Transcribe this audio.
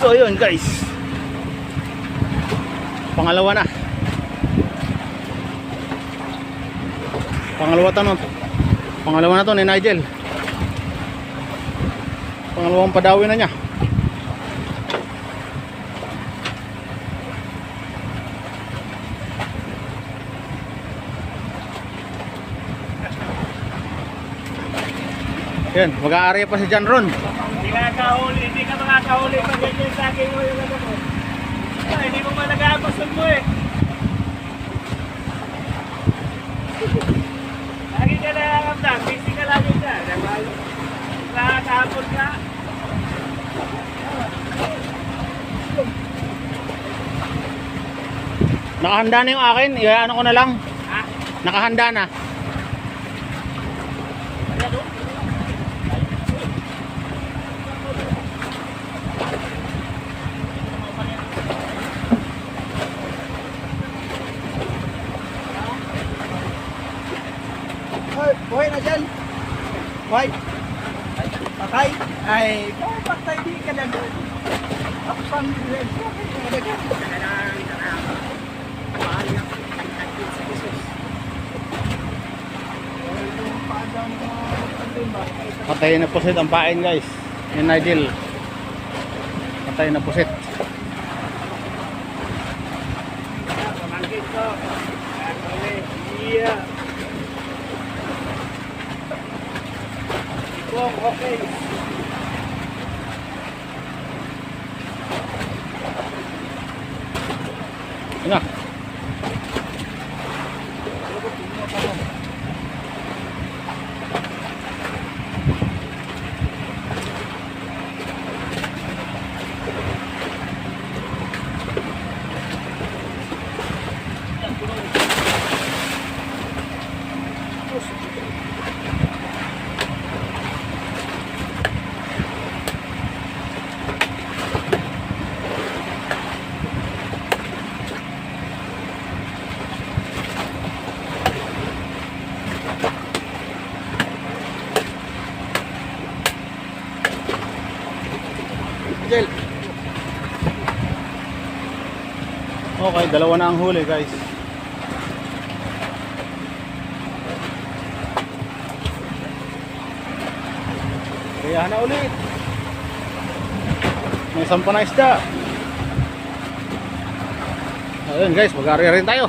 So yun guys. Pangalawa na. Pangalawa to no. Pangalawa na to ni Nigel. Pangalawang padawi na niya. Yan, mag-aarya pa si John Ron. Nakahuli, hindi ka makakahuli pag ganyan sa akin mo yung ano mo. Ah, hindi mo pa nag-aabasod mo eh. Lagi ka nakakamdam, busy ka lagi ka. Nakakahapon ka. Nakahanda na yung akin, ano ko na lang. Ha? Nakahanda na. Buhay na dyan. Buhay. Patay. Ay, kung patay di ka na pa ang rin. Patay na pusit ang pain guys. Ni Nigel. Patay na pusit. Pamangkin ko. Kakawin. Iya. Ikong, okay. Jel. Okay, dalawa na ang huli guys. Kaya na ulit. May sampa na isda. Ayun guys, mag-area rin tayo.